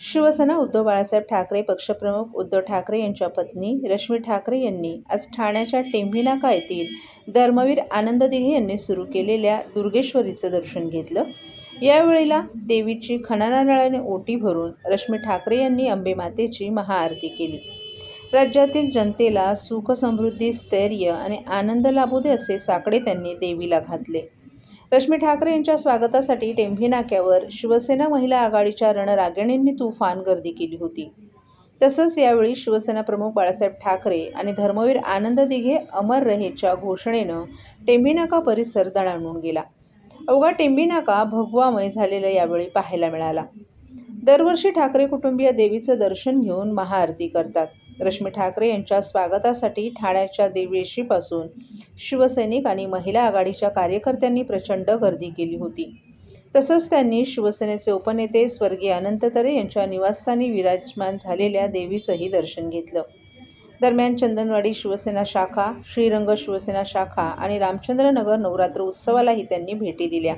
शिवसेना उद्धव बाळासाहेब ठाकरे पक्षप्रमुख उद्धव ठाकरे यांच्या पत्नी रश्मी ठाकरे यांनी आज ठाण्याच्या टेंभीनाका येथील धर्मवीर आनंद दिघे यांनी सुरू केलेल्या दुर्गेश्वरीचं दर्शन घेतलं. यावेळेला देवीची खणानारळाने ओटी भरून रश्मी ठाकरे यांनी अंबे मातेची महाआरती केली. राज्यातील जनतेला सुख समृद्धी स्थैर्य आणि आनंद लाभू दे असे साकडे त्यांनी देवीला घातले. रश्मी ठाकरे यांच्या स्वागतासाठी टेंभी नाक्यावर शिवसेना महिला आघाडीच्या रणरागिणींनी तुफान गर्दी केली होती. तसंच यावेळी शिवसेना प्रमुख बाळासाहेब ठाकरे आणि धर्मवीर आनंद दिघे अमर रहेच्या घोषणेनं टेंभी नाका परिसर दणाणून गेला. अवघा टेंभी नाका भगवामय झालेलं यावेळी पाहायला मिळाला. दरवर्षी ठाकरे कुटुंबीय देवीचं दर्शन घेऊन महाआरती करतात. रश्मी ठाकरे यांच्या स्वागतासाठी ठाण्याच्या देवेशीपासून शिवसैनिक आणि महिला आघाडीच्या कार्यकर्त्यांनी प्रचंड गर्दी केली होती. तसंच त्यांनी शिवसेनेचे उपनेते स्वर्गीय अनंत तरे यांच्या निवासस्थानी विराजमान झालेल्या देवीचंही दर्शन घेतलं. दरम्यान चंदनवाडी शिवसेना शाखा श्रीरंग शिवसेना शाखा आणि रामचंद्रनगर नवरात्र उत्सवालाही त्यांनी भेटी दिल्या.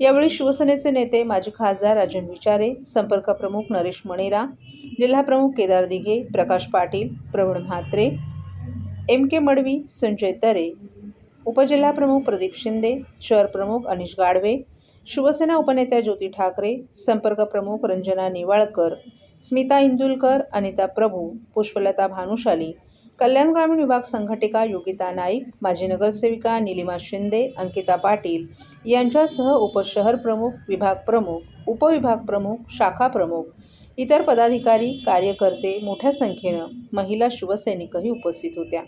यावेळी शिवसेनेचे नेते माजी खासदार राजन विचारे संपर्क प्रमुख नरेश मणेरा जिल्हाप्रमुख केदार दिघे प्रकाश पाटील प्रवीण म्हात्रे एम के मडवी संजय तरे उपजिल्हाप्रमुख प्रदीप शिंदे शहर प्रमुख अनिश गाडवे शिवसेना उपनेत्या ज्योती ठाकरे संपर्क प्रमुख रंजना निवाळकर स्मिता इंदुलकर अनिता प्रभू पुष्पलता भानुशाली कल्याण ग्रामीण विभाग संघटिका योगिता नाईक माजी नगरसेविका निलिमा शिंदे अंकिता पाटील यांच्यासह उपशहर प्रमुख विभाग प्रमुख उपविभाग प्रमुख शाखा प्रमुख इतर पदाधिकारी कार्यकर्ते मोठ्या संख्येनं महिला शिवसैनिकही उपस्थित होत्या.